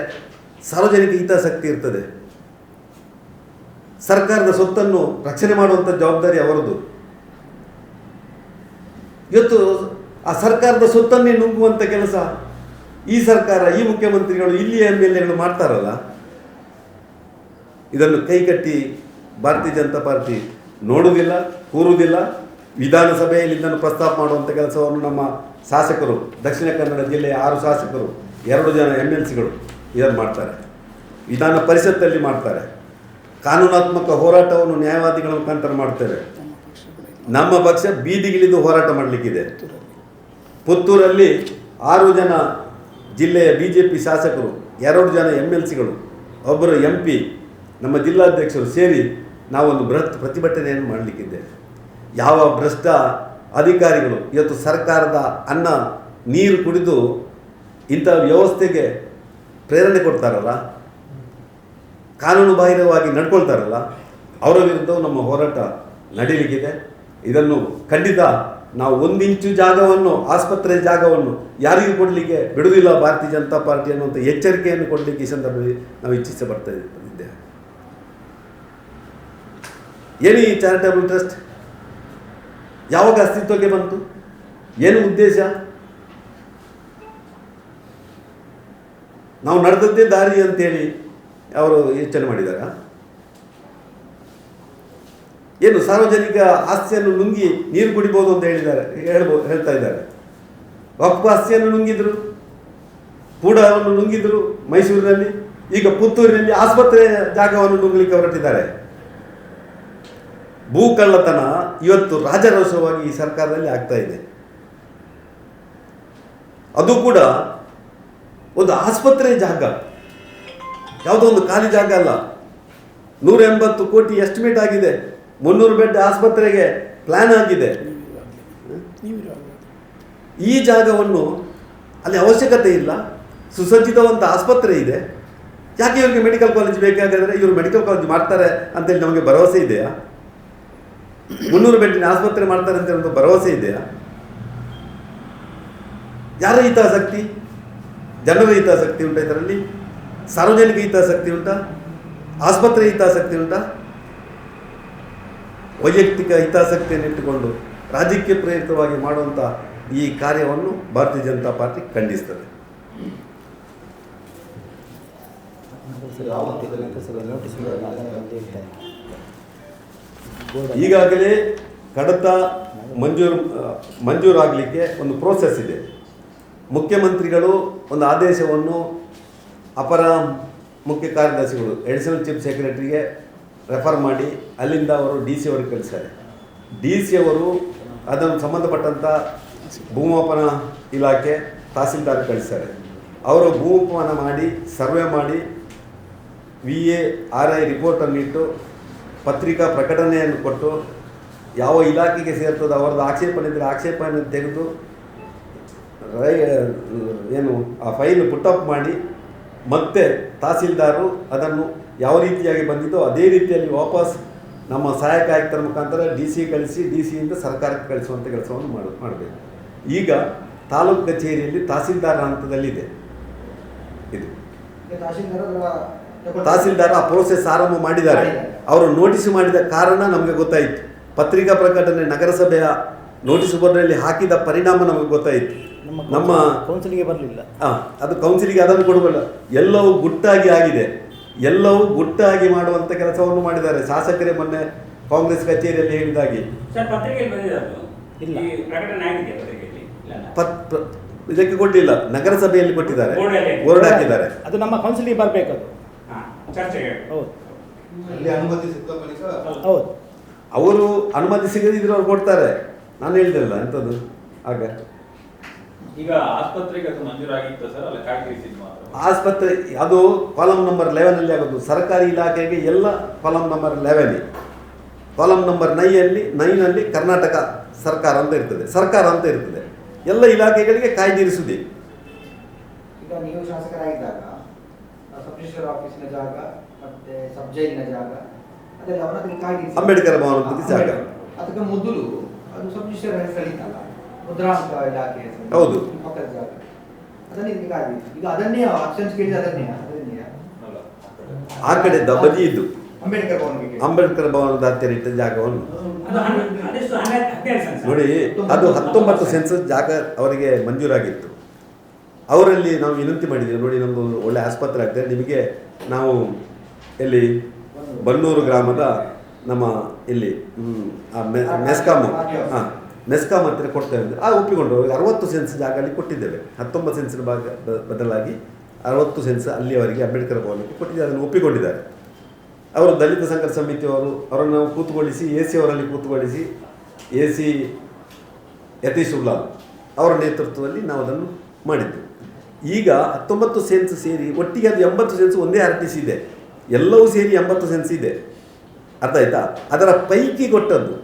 ಸಾರ್ವಜನಿಕ ಹಿತಾಸಕ್ತಿ ಇರ್ತದೆ. ಸರ್ಕಾರದ ಸೊತ್ತನ್ನು ರಕ್ಷಣೆ ಮಾಡುವಂಥ ಜವಾಬ್ದಾರಿ ಅವರದು. ಇವತ್ತು ಆ ಸರ್ಕಾರದ ಸೊತ್ತನ್ನೇ ನುಂಗುವಂಥ ಕೆಲಸ ಈ ಸರ್ಕಾರ, ಈ ಮುಖ್ಯಮಂತ್ರಿಗಳು, ಇಲ್ಲಿ ಎಂ ಎಲ್ ಎಗಳು ಮಾಡ್ತಾರಲ್ಲ, ಇದನ್ನು ಕೈಕಟ್ಟಿ ಭಾರತೀಯ ಜನತಾ ಪಾರ್ಟಿ ನೋಡುವುದಿಲ್ಲ, ಕೂರುವುದಿಲ್ಲ. ವಿಧಾನಸಭೆಯಲ್ಲಿ ಇದನ್ನು ಪ್ರಸ್ತಾಪ ಮಾಡುವಂಥ ಕೆಲಸವನ್ನು ನಮ್ಮ ಶಾಸಕರು, ದಕ್ಷಿಣ ಕನ್ನಡ ಜಿಲ್ಲೆಯ ಆರು ಶಾಸಕರು, ಎರಡು ಜನ ಎಂ ಎಲ್ ಸಿಗಳು ಇದನ್ನು ಮಾಡ್ತಾರೆ. ವಿಧಾನ ಪರಿಷತ್ತಲ್ಲಿ ಮಾಡ್ತಾರೆ. ಕಾನೂನಾತ್ಮಕ ಹೋರಾಟವನ್ನು ನ್ಯಾಯವಾದಿಗಳ ಮುಖಾಂತರ ಮಾಡ್ತೇವೆ. ನಮ್ಮ ಪಕ್ಷ ಬೀದಿಗಿಳಿದು ಹೋರಾಟ ಮಾಡಲಿಕ್ಕಿದೆ. ಪುತ್ತೂರಲ್ಲಿ ಆರು ಜನ ಜಿಲ್ಲೆಯ ಬಿ ಜೆ ಪಿ ಶಾಸಕರು, ಎರಡು ಜನ ಎಂ ಎಲ್ ಸಿಗಳು ಒಬ್ಬರು ಎಂ ಪಿ ನಮ್ಮ ಜಿಲ್ಲಾಧ್ಯಕ್ಷರು ಸೇರಿ ನಾವೊಂದು ಬೃಹತ್ ಪ್ರತಿಭಟನೆಯನ್ನು ಮಾಡಲಿಕ್ಕಿದ್ದೇವೆ ಯಾವ ಭ್ರಷ್ಟ ಅಧಿಕಾರಿಗಳು ಇವತ್ತು ಸರ್ಕಾರದ ಅನ್ನ, ನೀರು ಕುಡಿದು ಇಂಥ ವ್ಯವಸ್ಥೆಗೆ ಪ್ರೇರಣೆ ಕೊಡ್ತಾರಲ್ಲ? ಕಾನೂನು ಬಾಹಿರವಾಗಿ ನಡ್ಕೊಳ್ತಾರಲ್ಲ? ಅವರ ವಿರುದ್ಧವೂ ನಮ್ಮ ಹೋರಾಟ ನಡೀಲಿಕ್ಕಿದೆ. ಇದನ್ನು ಖಂಡಿತ ನಾವು ಒಂದಿಂಚು ಜಾಗವನ್ನು, ಆಸ್ಪತ್ರೆ ಜಾಗವನ್ನು ಯಾರಿಗೂ ಕೊಡಲಿಕ್ಕೆ ಬಿಡುವುದಿಲ್ಲ ಭಾರತೀಯ ಜನತಾ ಪಾರ್ಟಿ ಅನ್ನುವಂಥ ಎಚ್ಚರಿಕೆಯನ್ನು ಕೊಡಲಿಕ್ಕೆ ಈ ಸಂದರ್ಭದಲ್ಲಿ ನಾವು ಇಚ್ಛಿಸ ಬರ್ತಾ ಇದ್ದೇವೆ. ಏನು ಈ ಚಾರಿಟಬಲ್ ಟ್ರಸ್ಟ್ ಯಾವಾಗ ಅಸ್ತಿತ್ವಕ್ಕೆ ಬಂತು? ಏನು ಉದ್ದೇಶ? ನಾವು ನಡೆದದ್ದೇ ದಾರಿ ಅಂತೇಳಿ ಅವರು ಯೋಚನೆ ಮಾಡಿದಾರ? ಏನು ಸಾರ್ವಜನಿಕ ಆಸ್ತಿಯನ್ನು ನುಂಗಿ ನೀರು ಕುಡಿಬೋದು ಅಂತ ಹೇಳಿದ್ದಾರೆ ಹೇಳ್ಬೋದು ಹೇಳ್ತಾ ಇದ್ದಾರೆ. ವಕ್ಫ್ ಆಸ್ತಿಯನ್ನು ನುಂಗಿದ್ರು ಕೂಡವನ್ನು ನುಂಗಿದ್ರು ಮೈಸೂರಿನಲ್ಲಿ, ಈಗ ಪುತ್ತೂರಿನಲ್ಲಿ ಆಸ್ಪತ್ರೆ ಜಾಗವನ್ನು ನುಂಗಲಿಕ್ಕೆ ಹೊರಟಿದ್ದಾರೆ. ಭೂ ಕಳ್ಳತನ ಇವತ್ತು ರಾಜರೋಷವಾಗಿ ಈ ಸರ್ಕಾರದಲ್ಲಿ ಆಗ್ತಾ ಇದೆ. ಅದು ಕೂಡ ಒಂದು ಆಸ್ಪತ್ರೆ ಜಾಗ, ಯಾವುದೋ ಒಂದು ಖಾಲಿ ಜಾಗ ಅಲ್ಲ. ನೂರ ಎಂಬತ್ತು ಕೋಟಿ ಎಸ್ಟಿಮೇಟ್ ಆಗಿದೆ. ಮುನ್ನೂರು ಬೆಡ್ ಆಸ್ಪತ್ರೆಗೆ ಪ್ಲಾನ್ ಆಗಿದೆ. ಈ ಜಾಗವನ್ನು ಅಲ್ಲಿ ಅವಶ್ಯಕತೆ ಇಲ್ಲ. ಸುಸಜ್ಜಿತವಂತ ಆಸ್ಪತ್ರೆ ಇದೆ. ಯಾಕೆ ಇವರಿಗೆ ಮೆಡಿಕಲ್ ಕಾಲೇಜ್ ಬೇಕಾಗಿದ್ರೆ ಇವರು ಮೆಡಿಕಲ್ ಕಾಲೇಜ್ ಮಾಡ್ತಾರೆ ಅಂತೇಳಿ ನಮಗೆ ಭರವಸೆ ಇದೆಯಾ? ಮುನ್ನೂರು ಬೆಡ್ಡಿನ ಆಸ್ಪತ್ರೆ ಮಾಡ್ತಾರೆ ಅಂತ ಒಂದು ಭರವಸೆ ಇದೆಯಾ? ಯಾರ ಹಿತಾಸಕ್ತಿ? ಜನರ ಹಿತಾಸಕ್ತಿ ಉಂಟಾ ಇದರಲ್ಲಿ? ಸಾರ್ವಜನಿಕ ಹಿತಾಸಕ್ತಿ ಉಂಟಾ? ಆಸ್ಪತ್ರೆ ಹಿತಾಸಕ್ತಿ ಉಂಟಾ? ವೈಯಕ್ತಿಕ ಹಿತಾಸಕ್ತಿಯನ್ನು ಇಟ್ಟುಕೊಂಡು ರಾಜಕೀಯ ಪ್ರೇರಿತವಾಗಿ ಮಾಡುವಂಥ ಈ ಕಾರ್ಯವನ್ನು ಭಾರತೀಯ ಜನತಾ ಪಾರ್ಟಿ ಖಂಡಿಸ್ತದೆ. ಈಗಾಗಲೇ ಕಡತ ಮಂಜೂರು ಮಂಜೂರಾಗಲಿಕ್ಕೆ ಒಂದು ಪ್ರೋಸೆಸ್ ಇದೆ. ಮುಖ್ಯಮಂತ್ರಿಗಳು ಒಂದು ಆದೇಶವನ್ನು ಅಪರ ಮುಖ್ಯ ಕಾರ್ಯದರ್ಶಿಗಳು ಎಡಿಷನಲ್ ಚೀಫ್ ಸೆಕ್ರೆಟರಿಗೆ ರೆಫರ್ ಮಾಡಿ, ಅಲ್ಲಿಂದ ಅವರು ಡಿ ಸಿ ಅವ್ರಿಗೆ ಕಳಿಸ್ತಾರೆ. ಡಿ ಸಿ ಅವರು ಅದನ್ನು ಸಂಬಂಧಪಟ್ಟಂಥ ಭೂಮಾಪನ ಇಲಾಖೆ ತಹಸೀಲ್ದಾರ್ ಕಳಿಸ್ತಾರೆ. ಅವರು ಭೂಮಾಪನ ಮಾಡಿ, ಸರ್ವೆ ಮಾಡಿ ವಿ ಎ ಆರ್ ಐ ರಿಪೋರ್ಟನ್ನು ಇಟ್ಟು, ಪತ್ರಿಕಾ ಪ್ರಕಟಣೆಯನ್ನು ಕೊಟ್ಟು, ಯಾವ ಇಲಾಖೆಗೆ ಸೇರ್ತದೆ ಅವರದ್ದು ಆಕ್ಷೇಪಣೆ ಇದ್ದರೆ ಆಕ್ಷೇಪಣೆ ತೆಗೆದು, ರೈ, ಏನು, ಆ ಫೈಲ್ ಪುಟ್ಟಪ್ ಮಾಡಿ, ಮತ್ತೆ ತಹಸೀಲ್ದಾರು ಅದನ್ನು ಯಾವ ರೀತಿಯಾಗಿ ಬಂದಿದ್ದೋ ಅದೇ ರೀತಿಯಲ್ಲಿ ವಾಪಸ್ ನಮ್ಮ ಸಹಾಯಕ ಆಯುಕ್ತರ ಮುಖಾಂತರ ಡಿ ಸಿ ಕಳಿಸಿ ಡಿ ಸಿಯಿಂದ ಸರ್ಕಾರಕ್ಕೆ ಕಳಿಸುವಂಥ ಕೆಲಸವನ್ನು ಮಾಡಿ ಮಾಡಬೇಕು. ಈಗ ತಾಲೂಕು ಕಚೇರಿಯಲ್ಲಿ ತಹಸೀಲ್ದಾರ ಹಂತದಲ್ಲಿದೆ. ಇದು. ತಹಸೀಲ್ದಾರ್ ಆ ಪ್ರೋಸೆಸ್ ಆರಂಭ ಮಾಡಿದ್ದಾರೆ. ಅವರು ನೋಟಿಸ್ ಮಾಡಿದ ಕಾರಣ ನಮಗೆ ಗೊತ್ತಾಯಿತು. ಪತ್ರಿಕಾ ಪ್ರಕಟಣೆ ನಗರಸಭೆಯ ನೋಟಿಸ್ ಬೋರ್ಡ್ನಲ್ಲಿ ಹಾಕಿದ ಪರಿಣಾಮ ನಮಗೆ ಗೊತ್ತಾಯಿತು. ನಮ್ಮ ಕೌನ್ಸಿಲಿಗೆ ಬರಲಿಲ್ಲ. ಆ, ಅದು ಕೌನ್ಸಿಲಿಗೆ ಅದನ್ನು ಕೊಡಬಲ್ಲ ಎಲ್ಲವೂ ಗುಟ್ಟಾಗಿ ಆಗಿದೆ. ಎಲ್ಲವೂ ಗುಟ್ಟಾಗಿ ಮಾಡುವಂತ ಕೆಲಸವನ್ನು ಮಾಡಿದ್ದಾರೆ. ಶಾಸಕರೇ ಮೊನ್ನೆ ಕಾಂಗ್ರೆಸ್ ಕಚೇರಿಯಲ್ಲಿ ಹೇಳಿದಾಗೆ ಸರ್ ಪತ್ರಿಕೆಯಲ್ಲಿ ಬಂದಿದೆ ಇಲ್ಲ. ಪ್ರಕಟಣೆ ಆಗಿದೆ ಪತ್ರಿಕೆಯಲ್ಲಿ? ಇಲ್ಲ ಪತ್ ಇದಕ್ಕೆ ಕೊಟ್ಟಿಲ್ಲ. ನಗರಸಭೆಯಲ್ಲಿ ಕೊಟ್ಟಿದ್ದಾರೆ. ಬೋರ್ಡ್ ಹಾಕಿದ್ದಾರೆ. ಅದು ನಮ್ಮ ಕೌನ್ಸಿಲಿಗೆ ಬರಬೇಕು ಅದು. ಹಾ ಚರ್ಚೆಗೆ ಹೌದು. ಅಲ್ಲಿ ಅನುಮತಿ ಸಿಕ್ಕ ಬಳಿಕ ಹೌದು. ಅವರು ಅನುಮತಿ ಸಿಗದಿದ್ರೆ ಅವ್ರು ಕೊಡ್ತಾರೆ. ನಾನು ಹೇಳಿದ್ರಲ್ಲ ಎಂಥದ್ದು ಆಗ. ಈಗ ಆಸ್ಪತ್ರೆಗೆ ಅದು ಮಂಜೂರಾಗಿತ್ತು ಸರ್ ಅಲ್ಲ ಕಾಯ್ದಿರಿಸಿದ್ ಮಾತ್ರ ಆಸ್ಪತ್ರೆ ಅದು ಕಾಲಮ್ ನಂಬರ್ ಲೆವೆನಲ್ಲಿ ಆಗೋದು. ಸರ್ಕಾರಿ ಇಲಾಖೆಗೆ ಎಲ್ಲ column number eleven column number ನೈನಲ್ಲಿ ನೈನಲ್ಲಿ ಕರ್ನಾಟಕ ಸರ್ಕಾರ ಅಂತ ಇರ್ತದೆ. ಸರ್ಕಾರ ಅಂತ ಇರ್ತದೆ. ಎಲ್ಲ ಇಲಾಖೆಗಳಿಗೆ ಕಾಯ್ದಿರಿಸುವುದೇ ಈಗ ನೀವು ಶಾಸಕರಾಗಿದ್ದಾಗ ಸಬ್ ರಿಜಿಸ್ಟರ್ ಆಫೀಸಿನ ಜಾಗ ಮತ್ತೆ ಸಬ್ ಜೈಲಿನ ಜಾಗ ಅದೆಲ್ಲ ಅವರದ್ದು ಕಾಯ್ದಿರಿಸಿ ಅಂಬೇಡ್ಕರ್ ಭವನ ಬಗ್ಗೆ ಜಾಗ. ಅದಕ್ಕೆ ಮೊದಲು ಅದು ಸಬ್ ರಿಜಿಸ್ಟರ್ ಹೆಸರಿತ್ತಲ್ಲ ಮುದ್ರಾಂಕ ಇಲಾಖೆ. ಹೌದು. ಪಕ್ಕದ ಜಾಗ. ಅದನ್ನ ಇದಕ್ಕೆ ಕಾಯ್ದಿರಿಸಿ ಈಗ ಅದನ್ನೇ ಆಪ್ಷನ್ಸ್ ಕೇಳಿದ ಅದನ್ನೇ ಅದನ್ನೇ ಅಲ್ಲ. ಆ ಕಡೆ ದಬದಿ ಇದ್ದು. ಅಂಬೇಡ್ಕರ್ ಭವನಕ್ಕೆ ಅಂಬೇಡ್ಕರ್ ಭವನದ ಹತ್ತಿರ ಇಟ್ಟ ಜಾಗವನ್ನು. ನೋಡಿ ಅದು ಹತ್ತೊಂಬತ್ತು ಸೆನ್ಸಸ್ ಜಾಗ ಅವರಿಗೆ ಮಂಜೂರಾಗಿತ್ತು. ಅವರಲ್ಲಿ ನಾವು ವಿನಂತಿ ಮಾಡಿದ್ದೀವಿ. ನೋಡಿ ನಮ್ಮದು ಒಳ್ಳೆ ಆಸ್ಪತ್ರೆ ಆಗ್ತದೆ ನಿಮಗೆ ನಾವು ಇಲ್ಲಿ ಬನ್ನೂರು ಗ್ರಾಮದ ನಮ್ಮ ಇಲ್ಲಿ ಮೆಸ್ಕಾಮ್ ಹಾಂ. ಮೆಸ್ಕಾಮ್ ಹತ್ತಿರ ಕೊಡ್ತೇವೆ ಅಂದರೆ, ಆ ಒಪ್ಪಿಕೊಂಡು ಅರವತ್ತು ಸೆನ್ಸ್ ಜಾಗ ಅಲ್ಲಿ ಕೊಟ್ಟಿದ್ದೇವೆ. ಹತ್ತೊಂಬತ್ತು ಸೆನ್ಸಿನ ಭಾಗ ಬದಲಾಗಿ ಅರವತ್ತು ಸೆನ್ಸ್ ಅಲ್ಲಿಯವರೆಗೆ ಅಂಬೇಡ್ಕರ್ ಭವನಕ್ಕೆ ಕೊಟ್ಟಿದ್ದಾರೆ ಅದನ್ನು ಒಪ್ಪಿಕೊಂಡಿದ್ದಾರೆ. ಅವರು ದಲಿತ ಸಂಘರ್ಷ ಸಮಿತಿಯವರು ಅವರನ್ನು ನಾವು ಕೂತುಗೊಳಿಸಿ, ಎ ಸಿ ಅವರಲ್ಲಿ ಕೂತುಗೊಳಿಸಿ, ಎ ಸಿ ಯತೀಶ್ ಉಲ್ಲಾಲ್ ಅವರ ನೇತೃತ್ವದಲ್ಲಿ ನಾವು ಅದನ್ನು ಮಾಡಿದ್ದು. ಈಗ ಹತ್ತೊಂಬತ್ತು ಸೆನ್ಸ್ ಸೇರಿ, ಒಟ್ಟಿಗೆ ಅದು ಎಂಬತ್ತು ಸೆನ್ಸ್ ಒಂದೇ ಆರ್ ಟಿ ಸಿ ಇದೆ. ಎಲ್ಲವೂ ಸೇರಿ ಎಂಬತ್ತು ಸೆನ್ಸ್ ಇದೆ. ಅರ್ಥ ಆಯ್ತಾ? ಅದರ ಪೈಕಿ ಕೊಟ್ಟದ್ದು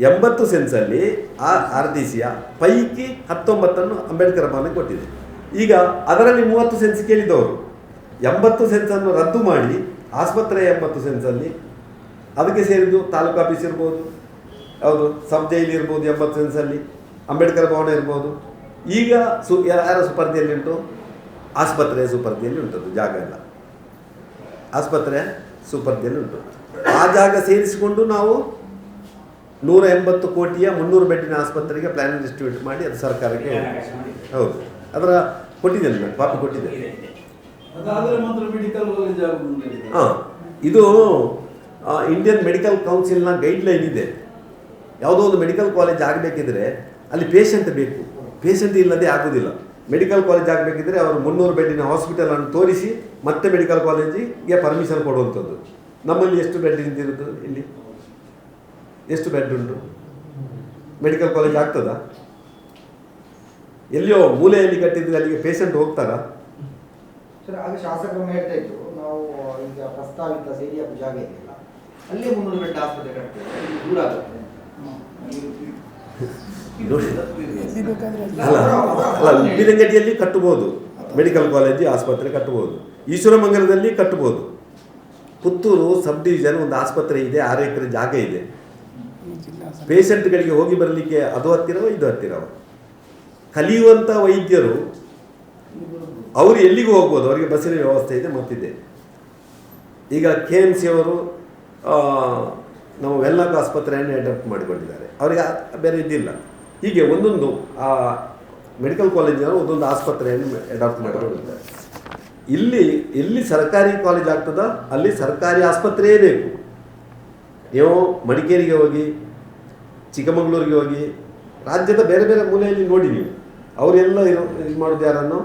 ಎಂಬತ್ತು ಸೆನ್ಸಲ್ಲಿ ಆ ಆರ್ ಡಿ ಸಿಯ ಪೈಕಿ ಹತ್ತೊಂಬತ್ತನ್ನು ಅಂಬೇಡ್ಕರ್ ಭವನಕ್ಕೆ ಕೊಟ್ಟಿದೆ. ಈಗ ಅದರಲ್ಲಿ ಮೂವತ್ತು ಸೆನ್ಸ್ ಕೇಳಿದವರು. ಎಂಬತ್ತು ಸೆನ್ಸನ್ನು ರದ್ದು ಮಾಡಿ ಆಸ್ಪತ್ರೆಯ ಎಂಬತ್ತು ಸೆನ್ಸಲ್ಲಿ ಅದಕ್ಕೆ ಸೇರಿದ್ದು ತಾಲೂಕು ಆಫೀಸ್ ಇರ್ಬೋದು, ಹೌದು, ಸಬ್ ಜೈಲ್ ಇರ್ಬೋದು ಎಂಬತ್ತು ಸೆನ್ಸಲ್ಲಿ, ಅಂಬೇಡ್ಕರ್ ಭವನ ಇರ್ಬೋದು. ಈಗ ಸು, ಯಾರ ಸುಪರ್ದಿಯಲ್ಲಿ ಉಂಟು? ಆಸ್ಪತ್ರೆಯ ಸುಪರ್ದಿಯಲ್ಲಿ ಉಂಟದ್ದು, ಜಾಗ ಎಲ್ಲ. ಆಸ್ಪತ್ರೆ ಸುಪರ್ದಿಯಲ್ಲಿ ಉಂಟು. ಆ ಜಾಗ ಸೇರಿಸಿಕೊಂಡು ನಾವು ನೂರ ಎಂಬತ್ತು ಕೋಟಿಯ ಮುನ್ನೂರು ಬೆಡ್ಡಿನ ಆಸ್ಪತ್ರೆಗೆ ಪ್ಲಾನ್ ಡಿಸ್ಟ್ರಿಬ್ಯೂಟ್ ಮಾಡಿ ಅದು ಸರ್ಕಾರಕ್ಕೆ ಹೌದು. ಅದರ ಕೊಟ್ಟಿದ್ದೇನೆ ನಾನು ಪಾಪ ಕೊಟ್ಟಿದ್ದೇನೆ. ಹಾಂ. ಇದು ಇಂಡಿಯನ್ ಮೆಡಿಕಲ್ ಕೌನ್ಸಿಲ್ನ ಗೈಡ್ಲೈನ್ ಇದೆ. ಯಾವುದೋ ಒಂದು ಮೆಡಿಕಲ್ ಕಾಲೇಜ್ ಆಗಬೇಕಿದ್ರೆ ಅಲ್ಲಿ ಪೇಷಂಟ್ ಬೇಕು. ಪೇಷಂಟ್ ಇಲ್ಲದೆ ಆಗೋದಿಲ್ಲ. ಮೆಡಿಕಲ್ ಕಾಲೇಜ್ ಆಗಬೇಕಿದ್ರೆ ಅವರು ಮುನ್ನೂರು ಬೆಡ್ಡಿನ ಹಾಸ್ಪಿಟಲನ್ನು ತೋರಿಸಿ ಮತ್ತೆ ಮೆಡಿಕಲ್ ಕಾಲೇಜಿಗೆ ಪರ್ಮಿಷನ್ ಕೊಡುವಂಥದ್ದು. ನಮ್ಮಲ್ಲಿ ಎಷ್ಟು ಬೆಡ್ ನಿಂತಿರುತ್ತದೆ ಇಲ್ಲಿ? ಎಷ್ಟು ಬೆಡ್ ಉಂಟು? ಮೆಡಿಕಲ್ ಕಾಲೇಜ್ ಆಗ್ತದಾ? ಎಲ್ಲಿಯೋ ಮೂಲೆಯಲ್ಲಿ ಕಟ್ಟಿದ್ರೆ ಅಲ್ಲಿಗೆ ಪೇಷಂಟ್ ಹೋಗ್ತಾರಾ? ಸರ್ ಆಗ ಶಾಸಕರು ಹೇಳ್ತಾ ಇದ್ರು ನಾವು ಈಗ ಪ್ರಸ್ತಾವಿತ ಸೇರಿಯ ಜಾಗ ಇದೆಯಲ್ಲ ಅಲ್ಲೇ ಮುನ್ನೂರು ಬೆಡ್ ಆಸ್ಪತ್ರೆ ಕಟ್ತೇವೆ ಇದು ದೂರ ಆಗುತ್ತೆ. ಅಲ್ಲ ಅಲ್ಲ ಉಪ್ಪಿನಂಗಡಿಯಲ್ಲಿ ಕಟ್ಟಬಹುದು ಮೆಡಿಕಲ್ ಕಾಲೇಜ್ ಆಸ್ಪತ್ರೆ ಕಟ್ಟಬಹುದು ಈಶ್ವರಮಂಗಲದಲ್ಲಿ ಕಟ್ಟಬಹುದು ಪುತ್ತೂರು ಸಬ್ ಡಿವಿಷನ್ ಒಂದು ಆಸ್ಪತ್ರೆ ಇದೆ ಆರು ಎಕರೆ ಜಾಗ ಇದೆ. ಪೇಷಂಟ್ಗಳಿಗೆ ಹೋಗಿ ಬರಲಿಕ್ಕೆ ಅದು ಹತ್ತಿರವ ಇದು ಹತ್ತಿರವ? ಕಲಿಯುವಂಥ ವೈದ್ಯರು ಅವರು ಎಲ್ಲಿಗೂ ಹೋಗ್ಬೋದು? ಅವರಿಗೆ ಬಸ್ಸಿನ ವ್ಯವಸ್ಥೆ ಇದೆ, ಮತ್ತಿದೆ. ಈಗ ಕೆ ಎಂ ಸಿ ಅವರು ನಾವು ವೆಲ್ಲಾಕ್ ಆಸ್ಪತ್ರೆಯನ್ನು ಅಡಾಪ್ಟ್ ಮಾಡಿಕೊಂಡಿದ್ದಾರೆ. ಅವರಿಗೆ ಬೇರೆ ಇದ್ದಿಲ್ಲ ಹೀಗೆ ಒಂದೊಂದು, ಆ ಮೆಡಿಕಲ್ ಕಾಲೇಜಿನವರು ಒಂದೊಂದು ಆಸ್ಪತ್ರೆಯನ್ನು ಅಡಾಪ್ಟ್ ಮಾಡಿಕೊಂಡಿದ್ದಾರೆ. ಇಲ್ಲಿ, ಎಲ್ಲಿ ಸರ್ಕಾರಿ ಕಾಲೇಜ್ ಆಗ್ತದ, ಅಲ್ಲಿ ಸರ್ಕಾರಿ ಆಸ್ಪತ್ರೆಯೇ ಬೇಕು. ನೀವು ಮಡಿಕೇರಿಗೆ ಹೋಗಿ ಚಿಕ್ಕಮಗಳೂರಿಗೆ ಹೋಗಿ ರಾಜ್ಯದ ಬೇರೆ ಬೇರೆ ಮೂಲೆಯಲ್ಲಿ ನೋಡಿ ನೀವು. ಅವರೆಲ್ಲ ಇದು ಮಾಡೋದು ಯಾರನ್ನು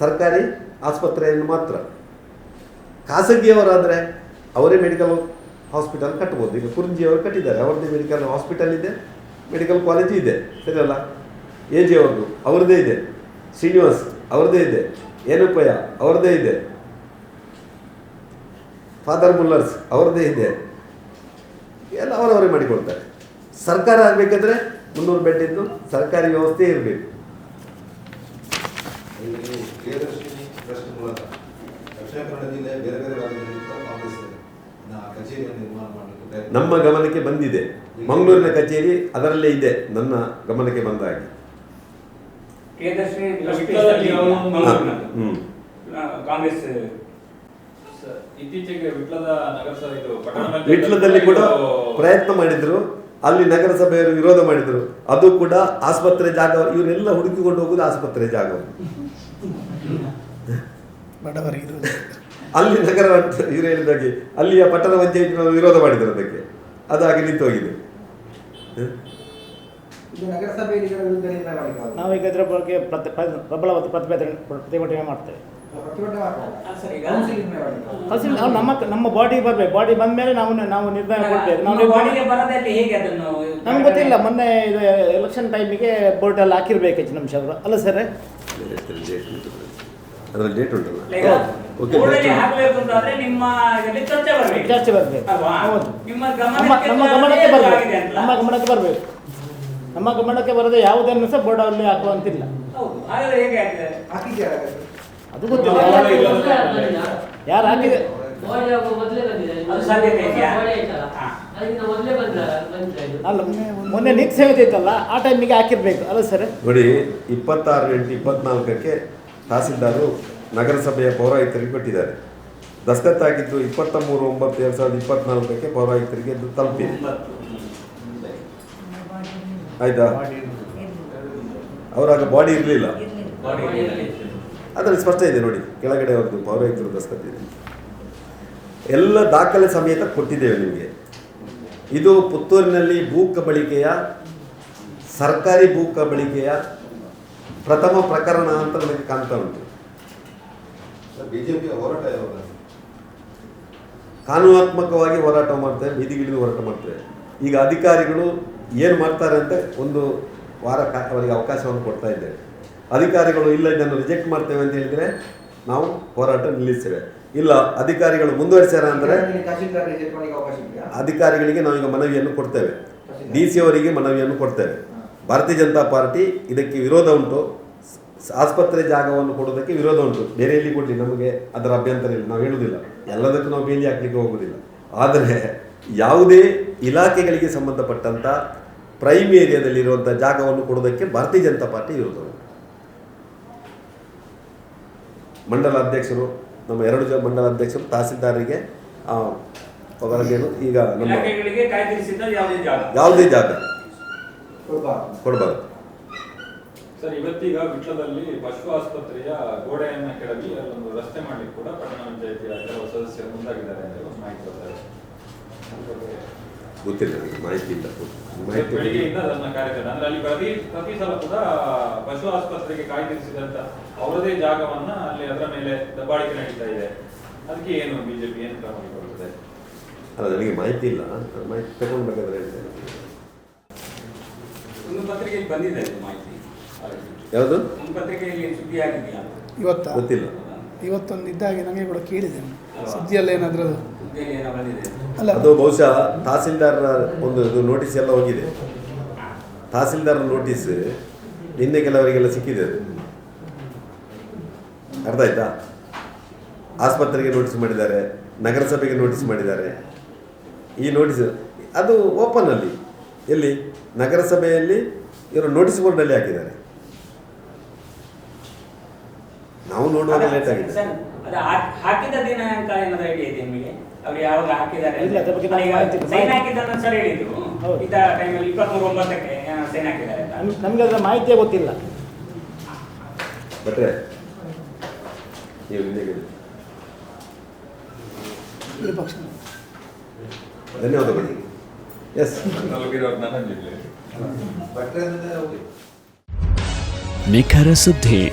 ಸರ್ಕಾರಿ ಆಸ್ಪತ್ರೆಯನ್ನು ಮಾತ್ರ. ಖಾಸಗಿಯವರಾದರೆ ಅವರೇ ಮೆಡಿಕಲ್ ಹಾಸ್ಪಿಟಲ್ ಕಟ್ಬೋದು. ಈಗ ಕುರ್ಜಿಯವರು ಕಟ್ಟಿದ್ದಾರೆ. ಅವ್ರದ್ದೇ ಮೆಡಿಕಲ್ ಹಾಸ್ಪಿಟಲ್ ಇದೆ ಮೆಡಿಕಲ್ ಕಾಲೇಜು ಇದೆ. ಸರಿಯಲ್ಲ? ಎ ಜಿ ಅವ್ರದ್ದು, ಅವ್ರದ್ದೇ ಇದೆ. ಶ್ರೀನಿವಾಸ್, ಅವ್ರದ್ದೇ ಇದೆ. ಏನಪ್ಪಯ್ಯ, ಅವ್ರದ್ದೇ ಇದೆ. ಫಾದರ್ ಮುಲ್ಲರ್ಸ್, ಅವ್ರದ್ದೇ ಇದೆ. ಎಲ್ಲ ಅವರವರೇ ಮಾಡಿಕೊಡ್ತಾರೆ. ಸರ್ಕಾರ ಆಗ್ಬೇಕಾದ್ರೆ ಮುನ್ನೂರು ಬೆಡ್ ಇದ್ದು ಸರ್ಕಾರಿ ವ್ಯವಸ್ಥೆ ಇರಬೇಕು. ನಮ್ಮ ಗಮನಕ್ಕೆ ಬಂದಿದೆ. ಮಂಗಳೂರಿನ ಕಚೇರಿ ಅದರಲ್ಲೇ ಇದೆ ನನ್ನ ಗಮನಕ್ಕೆ ಬಂದ ಹಾಗೆ. ಕಾಂಗ್ರೆಸ್ ಸರ್, ಇತ್ತೀಚೆಗೆ ವಿಟ್ಲದ ನಗರಸಭೆ ವಿಟ್ಲದಲ್ಲಿ ಕೂಡ ಪ್ರಯತ್ನ ಮಾಡಿದ್ರು. ಅಲ್ಲಿ ನಗರಸಭೆಯವರು ವಿರೋಧ ಮಾಡಿದರು. ಅದು ಕೂಡ ಆಸ್ಪತ್ರೆ ಜಾಗ ಇವರೆಲ್ಲ ಹುಡುಕಿಕೊಂಡು ಹೋಗುದು ಆಸ್ಪತ್ರೆ ಜಾಗ. ಬಡವರಿಗೆ ಅಲ್ಲಿ ನಗರ ಇವರು ಹೇಳಿದಾಗೆ ಅಲ್ಲಿಯ ಪಟ್ಟಣ ಪಂಚಾಯತ್ನವರು ವಿರೋಧ ಮಾಡಿದ್ರು ಅದಕ್ಕೆ. ಅದಾಗಿ ಹಾಗೆ ನಿಂತು ಹೋಗಿದೆ ನಾವೀಗ ಇದ್ರ ಬಗ್ಗೆ ಪ್ರತಿಭಟನೆ ಮಾಡ್ತೇವೆ. ನಾವು ನಮ್ಮ ನಮ್ಮ ಬಾಡಿ ಬರ್ಬೇಕು. ಬಾಡಿ ಬಂದ ಮೇಲೆ ನಾವು ನಾವು ನಿರ್ಧಾರ ಕೊಡ್ತೇವೆ ನಾವು ನಮ್ಗೆ ಗೊತ್ತಿಲ್ಲ. ಮೊನ್ನೆ ಇದು ಎಲೆಕ್ಷನ್ ಟೈಮಿಗೆ ಬೋರ್ಡ್ ಎಲ್ಲ ಹಾಕಿರ್ಬೇಕು ಹೆಚ್ಚಿನ ಅಂಶ ಅವರು. ಅಲ್ಲ ಸರ್ ಅದರಲ್ಲಿ ಡೇಟ್ ಉಂಟಲ್ಲ? ಓಕೆ, ಬೋರ್ಡಲ್ಲಿ next. ಹಾಕಬೇಕು ಅಂತಾದ್ರೆ ನಿಮ್ಮ ಇದರಲ್ಲಿ ಚರ್ಚೆ ಬರಬೇಕು. ಚರ್ಚೆ ಬರಬೇಕು. ಅಲ್ವಾ? ಹೌದು. ನಿಮ್ಮ ಗಮನಕ್ಕೆ ನಮ್ಮ ಗಮನಕ್ಕೆ ಬರಬೇಕು. ನಮ್ಮ ಗಮನಕ್ಕೆ ಬರಬೇಕು. ನಮ್ಮ ಗಮನಕ್ಕೆ ಬರದೆ ಯಾವುದನ್ನು ಸಹ ಬೋರ್ಡ್ ಅಲ್ಲಿ ಹಾಕುವಂತಿಲ್ಲ. ಹಾಕಿದ್ದೀರಾ? ಅದು ಗೊತ್ತಿಲ್ಲ. ಯಾರು- ಹಾಕಿದೆ. ಅಲ್ಲ ಮೊನ್ನೆ ನಿಕ್ ಸೇವಿದೈತಲ್ಲ ಆ ಟೈಮಿಗೆ ಹಾಕಿರ್ಬೇಕು. ಅಲ್ಲ ಸರ್? ನೋಡಿ ಇಪ್ಪತ್ತಾರು ಎಂಟು ಇಪ್ಪತ್ನಾಲ್ಕಕ್ಕೆ ತಹಸೀಲ್ದಾರು ನಗರಸಭೆಯ ಪೌರಾಯುಕ್ತರಿಗೆ ಕೊಟ್ಟಿದ್ದಾರೆ. ದಸ್ತತ್ತಾಗಿದ್ದು ಇಪ್ಪತ್ತ ಮೂರು ಒಂಬತ್ತು ಎರಡು ಸಾವಿರದ ಇಪ್ಪತ್ನಾಲ್ಕಕ್ಕೆ ಪೌರಾಯುಕ್ತರಿಗೆ ತಲುಪಿದೆ ಆಯ್ತಾ? ಅವರಾಗ ಬಾಡಿ ಇರಲಿಲ್ಲ. ಅದರಲ್ಲಿ ಸ್ಪಷ್ಟ ಇದೆ ನೋಡಿ ಕೆಳಗಡೆ ಒಂದು ಪೌರಾಯುಕ್ತರು ಇದೆ. ಎಲ್ಲ ದಾಖಲೆ ಸಮೇತ ಕೊಟ್ಟಿದ್ದೇವೆ ನಿಮಗೆ. ಇದು ಪುತ್ತೂರಿನಲ್ಲಿ ಭೂ ಕಬಳಿಕೆಯ ಸರ್ಕಾರಿ ಭೂ ಕಬಳಿಕೆಯ ಪ್ರಥಮ ಪ್ರಕರಣ ಅಂತ ನನಗೆ ಕಾಣ್ತಾ ಉಂಟು. ಬಿಜೆಪಿ ಹೋರಾಟ ಕಾನೂನಾತ್ಮಕವಾಗಿ ಹೋರಾಟ ಮಾಡ್ತೇವೆ ಬೀದಿಗಿಳಿದು ಹೋರಾಟ ಮಾಡ್ತೇವೆ. ಈಗ ಅಧಿಕಾರಿಗಳು ಏನು ಮಾಡ್ತಾರೆ ಅಂತ ಒಂದು ವಾರ ಅವರಿಗೆ ಅವಕಾಶವನ್ನು ಕೊಡ್ತಾ ಇದ್ದೇವೆ. ಅಧಿಕಾರಿಗಳು ಇಲ್ಲ ಇದನ್ನು ರಿಜೆಕ್ಟ್ ಮಾಡ್ತೇವೆ ಅಂತ ಹೇಳಿದರೆ ನಾವು ಹೋರಾಟ ನಿಲ್ಲಿಸ್ತೇವೆ. ಇಲ್ಲ ಅಧಿಕಾರಿಗಳು ಮುಂದುವರಿಸ್ಯಾರ ಅಂದರೆ ಅಧಿಕಾರಿಗಳಿಗೆ ನಾವೀಗ ಮನವಿಯನ್ನು ಕೊಡ್ತೇವೆ. ಡಿ ಸಿ ಅವರಿಗೆ ಮನವಿಯನ್ನು ಕೊಡ್ತೇವೆ. ಭಾರತೀಯ ಜನತಾ ಪಾರ್ಟಿ ಇದಕ್ಕೆ ವಿರೋಧ ಉಂಟು. ಆಸ್ಪತ್ರೆ ಜಾಗವನ್ನು ಕೊಡೋದಕ್ಕೆ ವಿರೋಧ ಉಂಟು. ಬೇರೆ ಎಲ್ಲಿ ಕೊಡಲಿ? ನಮಗೆ ಅದರ ಅಭ್ಯಂತರ ಇಲ್ಲ. ನಾವು ಹೇಳುವುದಿಲ್ಲ. ಎಲ್ಲದಕ್ಕೂ ನಾವು ಬೇಲಿ ಹಾಕ್ಲಿಕ್ಕೆ ಹೋಗುವುದಿಲ್ಲ. ಆದರೆ ಯಾವುದೇ ಇಲಾಖೆಗಳಿಗೆ ಸಂಬಂಧಪಟ್ಟಂಥ ಪ್ರೈಮ್ ಏರಿಯಾದಲ್ಲಿರುವಂಥ ಜಾಗವನ್ನು ಕೊಡೋದಕ್ಕೆ ಭಾರತೀಯ ಜನತಾ ಪಾರ್ಟಿ ವಿರೋಧ ಉಂಟು ಮಂಡಲ ಅಧ್ಯಕ್ಷರು ನಮ್ಮ ಎರಡು ಜನ ಮಂಡಲ ಅಧ್ಯಕ್ಷರು ತಹಸೀಲ್ದಾರರಿಗೆ ಆ, ಅವರಿಗೇನು ಈಗ ನಮ್ಮ ಯಾವುದೇ ಜಾಗ? ಕೊಡಬಾರದು. ಸರ್ ಇವತ್ತೀಗ ವಿಟ್ಲದಲ್ಲಿ ಪಶು ಆಸ್ಪತ್ರೆಯ ಗೋಡೆಯನ್ನ ಕೆಳಗಿ ಅಲ್ಲೊಂದು ರಸ್ತೆ ಮಾಡಲಿಕ್ಕೆ ಕೂಡ ಪಟ್ಟಣ ಪಂಚಾಯತಿಯ ಕೆಲವು ಸದಸ್ಯರು ಮುಂದಾಗಿದ್ದಾರೆ ಅಂತ ಮಾಹಿತಿ ಬರ್ತಾರೆ ಗೊತ್ತಿಲ್ಲ ನನಗೆ ಮಾಹಿತಿ ಇಲ್ಲ. ಮಾಹಿತಿ ಬೆಳಿಗ್ಗೆಯಿಂದ ಅದನ್ನ ಕಾರ್ಯಕ್ರಮ ಅಂದ್ರೆ ಅಲ್ಲಿ ಪ್ರತಿ ಪ್ರತಿ ಸಲ ಕೂಡ ಪಶು ಆಸ್ಪತ್ರೆಗೆ ಕಾಯ್ದಿರಿಸಿದಂತ ಅವರದೇ ಜಾಗವನ್ನ ಅಲ್ಲಿ ಅದರ ಮೇಲೆ ದಬ್ಬಾಳಿಕೆ ನಡೀತಾ ಇದೆ. ಅದಕ್ಕೆ ಏನು ಬಿಜೆಪಿ ಏನು ಕ್ರಮ ಕೈಗೊಳ್ಳುತ್ತದೆ ಅಲ್ಲ ನನಗೆ ಮಾಹಿತಿ ಇಲ್ಲ. ಮಾಹಿತಿ ತಗೊಂಡ್ಬೇಕಾದ್ರೆ ಒಂದು ಪತ್ರಿಕೆಯಲ್ಲಿ ಬಂದಿದೆ ಮಾಹಿತಿ. ಯಾವುದು? ಒಂದು ಪತ್ರಿಕೆಯಲ್ಲಿ ಸುದ್ದಿ ಆಗಿದೆಯಾ ಇವತ್ತು? ಗೊತ್ತಿಲ್ಲ. ಇವತ್ತೊಂದು ಇದ್ದಾಗೆ ನಮಗೆ ಕೂಡ ಕೇಳಿದೆ. ಸುದ್ದಿಯಲ್ಲಿ ಏನಾದರೂ ಅದು? ಬಂದಿದೆ ಅಲ್ಲ. ಅದು ಬಹುಶಃ ತಹಸೀಲ್ದಾರರ ಒಂದು ಇದು ನೋಟಿಸ್ ಎಲ್ಲ ಹೋಗಿದೆ. ತಹಸೀಲ್ದಾರ್ ನೋಟಿಸ್ ನಿನ್ನೆ ಕೆಲವರಿಗೆಲ್ಲ ಸಿಕ್ಕಿದೆ ಅದು. ಅರ್ಥ ಆಯ್ತಾ? ಆಸ್ಪತ್ರೆಗೆ ನೋಟಿಸ್ ಮಾಡಿದ್ದಾರೆ, ನಗರಸಭೆಗೆ ನೋಟಿಸ್ ಮಾಡಿದ್ದಾರೆ. ಈ ನೋಟಿಸ್ ಅದು ಓಪನ್ ಅಲ್ಲಿ. ಎಲ್ಲಿ? ನಗರಸಭೆಯಲ್ಲಿ ಇವರು ನೋಟಿಸ್ ಬೋರ್ಡಲ್ಲಿ ಹಾಕಿದ್ದಾರೆ ನಾವು ನೋಡುವಾಗ ಲೇಟ್ ಆಗಿದೆ. ಸರ್, ಅದು ಹಾಕಿದ ದಿನಾಂಕ ಏನಾದ್ರು ಐಡಿಯಾ ಇದೆ ನಿಮಗೆ? ಅವ್ರು ಯಾವಾಗ ಹಾಕಿದ್ದಾರೆ ಇಲ್ಲ, ಅದ್ರ ಬಗ್ಗೆ ನಮ್ಗೆ ಮಾಹಿತಿ ಇಲ್ಲ. ಸೈನ್ ಸರ್ ಹೇಳಿದ್ರು. ಹೌದು. ಟೈಮಲ್ಲಿ ಇಪ್ಪತ್ಮೂರು ಒಂಬತ್ತಕ್ಕೆ ಸೈನ್ ಹಾಕಿದ್ದಾರೆ ಅಂತ. ನಮ್- ನಮ್ಗೆ ಅದರ ಮಾಹಿತಿಯೇ ಗೊತ್ತಿಲ್ಲ. ಭಟ್ರೆ ನೀವು ಹಿಂದೆ ಕೇಳಿ. ವಿಪಕ್ಷ ಧನ್ಯವಾದಗಳು. ಎಸ್ ಭಟ್ರೆ ಅಂದ್ರೆ ಹೋಗಿ ನಿಖರ ಸುದ್ದಿ.